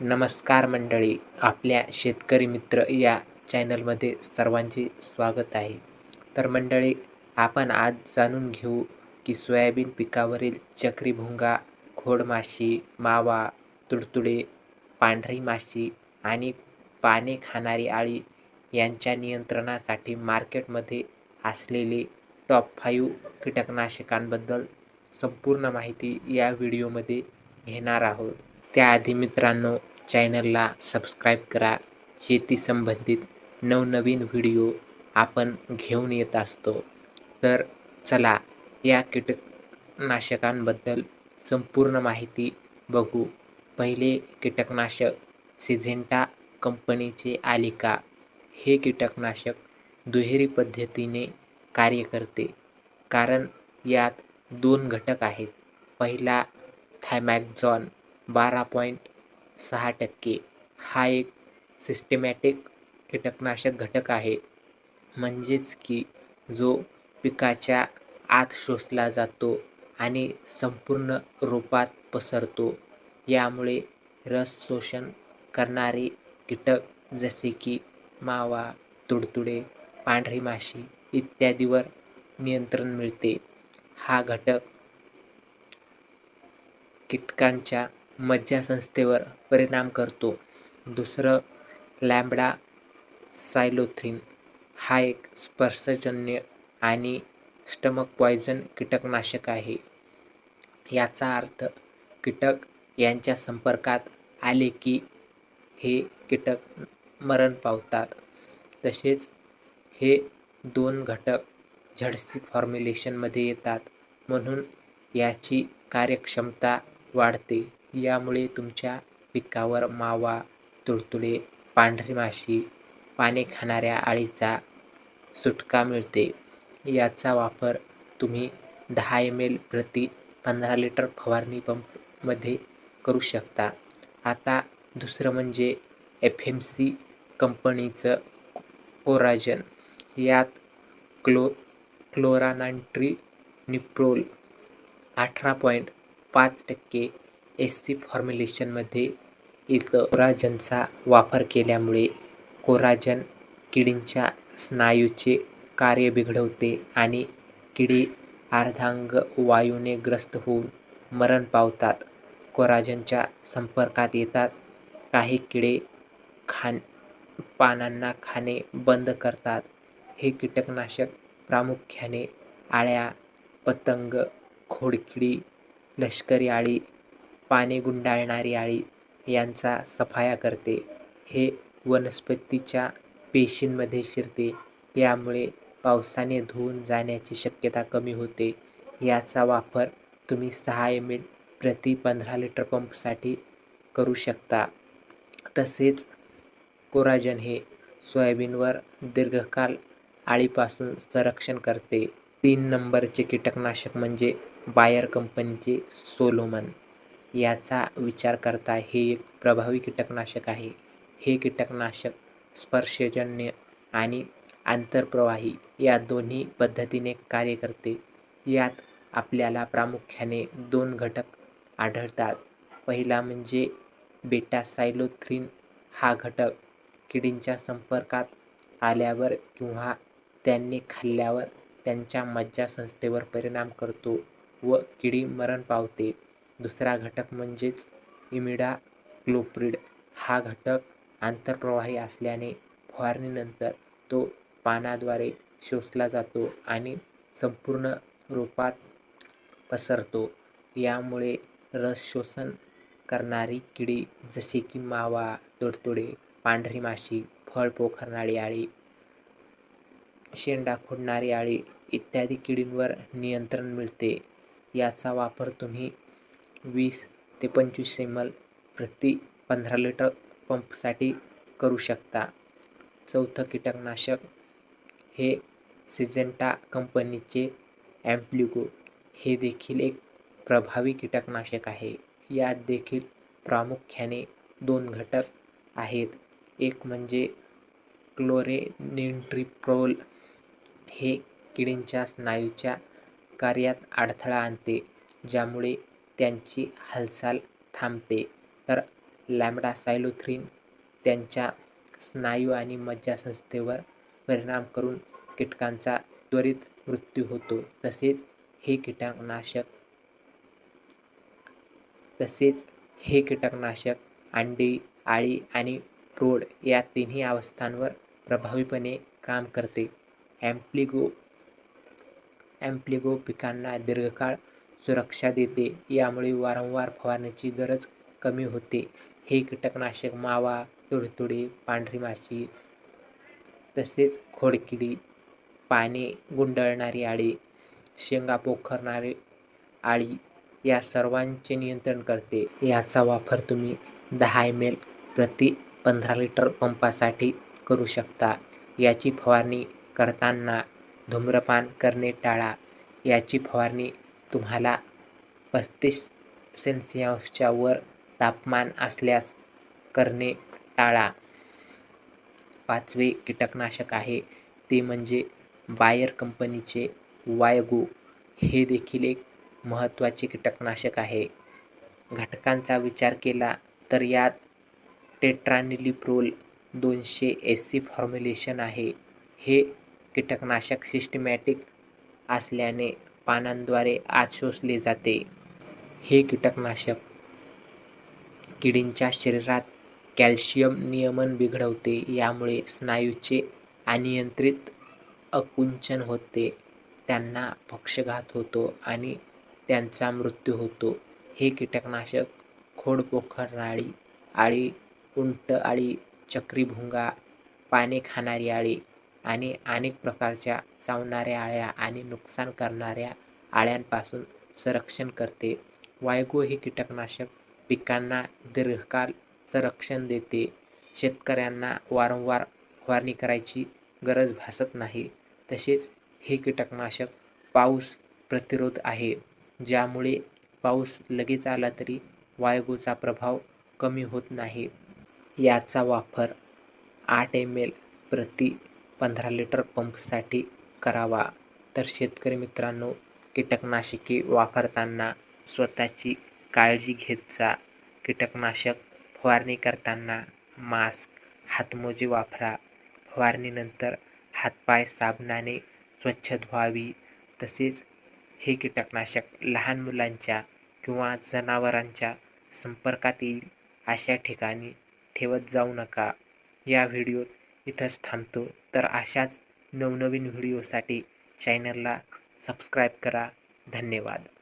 नमस्कार मंडळी आपल्या शेतकरी मित्र या चॅनलमध्ये सर्वांचे स्वागत आहे. तर मंडळी आपण आज जाणून घेऊ की सोयाबीन पिकावरील चक्रीभुंगा खोडमाशी मावा तुडतुडे पांढरी माशी आणि पाने खाणारी आळी यांच्या नियंत्रणासाठी मार्केटमध्ये असलेले टॉप फाईव्ह कीटकनाशकांबद्दल संपूर्ण माहिती या व्हिडिओमध्ये घेणार आहोत. त्याआधी मित्रांनो चॅनलला सबस्क्राईब करा. शेती संबंधित नवनवीन व्हिडिओ आपण घेऊन येत असतो. तर चला या कीटकनाशकांबद्दल संपूर्ण माहिती बघू. पहिले कीटकनाशक सिझेंटा कंपनीचे आलिका. हे कीटकनाशक दुहेरी पद्धतीने कार्य करते कारण यात दोन घटक आहेत. पहिला थायमॅक्झॉन. बारा पॉईंट सहा टक्के हा एक सिस्टेमॅटिक कीटकनाशक घटक आहे. म्हणजेच की जो पिकाच्या आत शोषला जातो आणि संपूर्ण रोपात पसरतो. यामुळे रस शोषण करणारे कीटक जसे की मावा तुडतुडे पांढरी माशी इत्यादीवर नियंत्रण मिळते. हा घटक कीटकांच्या मज्जासंस्थेवर परिणाम करतो. दुसरं लॅम्बडा सायलोथ्रिन हा एक स्पर्शजन्य आणि स्टमक पॉयझन कीटकनाशक आहे. याचा अर्थ कीटक यांच्या संपर्कात आले की हे कीटक मरण पावतात. तसेच हे दोन घटक झडसी फॉर्म्युलेशनमध्ये येतात म्हणून याची कार्यक्षमता वाढते. यामुळे तुमच्या पिकावर मावा तुडतुडे पांढरी माशी पाने खाणाऱ्या आळीचा सुटका मिळते. याचा वापर तुम्ही दहा एम एल प्रति पंधरा लिटर फवारणी पंपमध्ये करू शकता. आता दुसरं म्हणजे एफ एम सी कंपनीचं कोराजन. यात क्लो क्लोरानांट्री निप्रोल अठरा पॉईंट पाच टक्के एस सी फॉर्म्युलेशनमध्ये येतं कोराजनचा वापर केल्यामुळे कोराजन किडींच्या स्नायूचे कार्य बिघडवते आणि किडी अर्धांग वायूने ग्रस्त होऊन मरण पावतात. कोराजनच्या संपर्कात येताच काही किडे खान पानांना खाणे बंद करतात. हे कीटकनाशक प्रामुख्याने आळ्या पतंग खोडकिडी लष्करी आळी पाने गुंडाळणारी आळी यांचा सफाया करते. हे वनस्पतीच्या पेशींमध्ये शिरते. यामुळे पावसाने धुवून जाण्याची शक्यता कमी होते. याचा वापर तुम्ही सहा एम एल प्रति पंधरा लिटर पंपसाठी करू शकता. तसेच कोराजन हे सोयाबीनवर दीर्घकाल आळीपासून संरक्षण करते. तीन नंबरचे कीटकनाशक म्हणजे बायर कंपनीचे सोलोमन. याचा विचार करता हे एक प्रभावी कीटकनाशक आहे. हे कीटकनाशक स्पर्शजन्य आणि आंतरप्रवाही या दोन्ही पद्धतीने कार्य करते. यात आपल्याला प्रामुख्याने दोन घटक आढळतात. पहिला म्हणजे बेटा सायलोथ्रीन हा घटक किडींच्या संपर्कात आल्यावर किंवा त्यांनी खाल्ल्यावर त्यांच्या मज्जासंस्थेवर परिणाम करतो व किडी मरण पावते. दुसरा घटक म्हणजेच इमिडा क्लोप्रिड. हा घटक आंतरप्रवाही असल्याने फवारणीनंतर तो पानाद्वारे शोषला जातो आणि संपूर्ण रोपात पसरतो. यामुळे रस शोषण करणारी किडी जसे की मावा तुडतुडे पांढरी माशी फळ पोखरणारी आळी शेंडा खोडणारी आळी इत्यादी किडींवर नियंत्रण मिळते. याचा वापर तुम्ही वीस ते पंचवीस एम एल प्रति पंधरा लिटर पंपसाठी करू शकता. चौथं कीटकनाशक हे सिजेंटा कंपनीचे ॲम्प्लिगो. हे देखील एक प्रभावी कीटकनाशक आहे. यात देखील प्रामुख्याने दोन घटक आहेत. एक म्हणजे क्लोरेनिट्रिप्रोल. हे किडींच्या स्नायूच्या कार्यात अडथळा आणते ज्यामुळे त्यांची हालचाल थांबते तर लॅमडा सायलोथ्रिन त्यांच्या स्नायू आणि मज्जासंस्थेवर परिणाम करून कीटकांचा त्वरित मृत्यू होतो. तसेच हे कीटकनाशक तसेच हे कीटकनाशक अंडी, आळी आणि प्रौढ या तिन्ही अवस्थांवर प्रभावीपणे काम करते. ॲम्प्लिगो ॲम्प्लिगो पिकांना दीर्घकाळ सुरक्षा देते. यामुळे वारंवार फवारणीची गरज कमी होते. हे कीटकनाशक मावा, तुडतुडे, पांढरी माशी तसेच खोडकिडी, पाने गुंडळणारी आळी शेंगा पोखरणारी आळी या सर्वांचे नियंत्रण करते. याचा वापर तुम्ही दहा एम एल प्रति पंधरा लिटर पंपासाठी करू शकता. याची फवारणी करताना धूम्रपान करणे टाळा. याची फवारणी तुम्हाला पस्तीस सेल्सिअसच्या वर तापमान असल्यास करणे टाळा. पाचवे कीटकनाशक आहे ते म्हणजे बायर कंपनीचे वायगो. हे देखील एक महत्त्वाचे कीटकनाशक आहे. घटकांचा विचार केला तर यात टेट्रानिलिप्रोल दोनशे एससी फॉर्म्युलेशन आहे. हे कीटकनाशक सिस्टमॅटिक असल्याने पानांद्वारे आत शोषले जाते. हे कीटकनाशक किडींच्या शरीरात कॅल्शियम नियमन बिघडवते. यामुळे स्नायूचे अनियंत्रित अकुंचन होते, त्यांना पक्षघात होतो आणि त्यांचा मृत्यू होतो. हे कीटकनाशक खोड पोखरणारी आळी उंट आळी चक्रीभुंगा पाने खाणारी आळी आणि अनेक प्रकारच्या चावणाऱ्या अळ्या आणि नुकसान करणाऱ्या अळ्यांपासून संरक्षण करते. वायगो हे कीटकनाशक पिकांना दीर्घकाळ संरक्षण देते. शेतकऱ्यांना वारंवार फवारणी करायची गरज भासत नाही. तसेच हे कीटकनाशक पाऊस प्रतिरोध आहे. ज्यामुळे पाऊस लगेच आला तरी वायगोचा प्रभाव कमी होत नाही. याचा वापर आठ एम एल प्रति पंधरा लिटर पंपसाठी करावा. तर शेतकरी मित्रांनो, कीटकनाशके वापरताना स्वतःची काळजी घेत जा. कीटकनाशक फवारणी करताना मास्क, हातमोजे वापरा. फवारणीनंतर हातपाय साबणाने स्वच्छ धुवावी. तसेच हे कीटकनाशक लहान मुलांच्या किंवा जनावरांच्या संपर्कात येईल अशा ठिकाणी ठेवत जाऊ नका. या व्हिडिओत इथंच थांबतो. तर अशाच नवनवीन व्हिडिओसाठी चॅनलला सबस्क्राईब करा. धन्यवाद.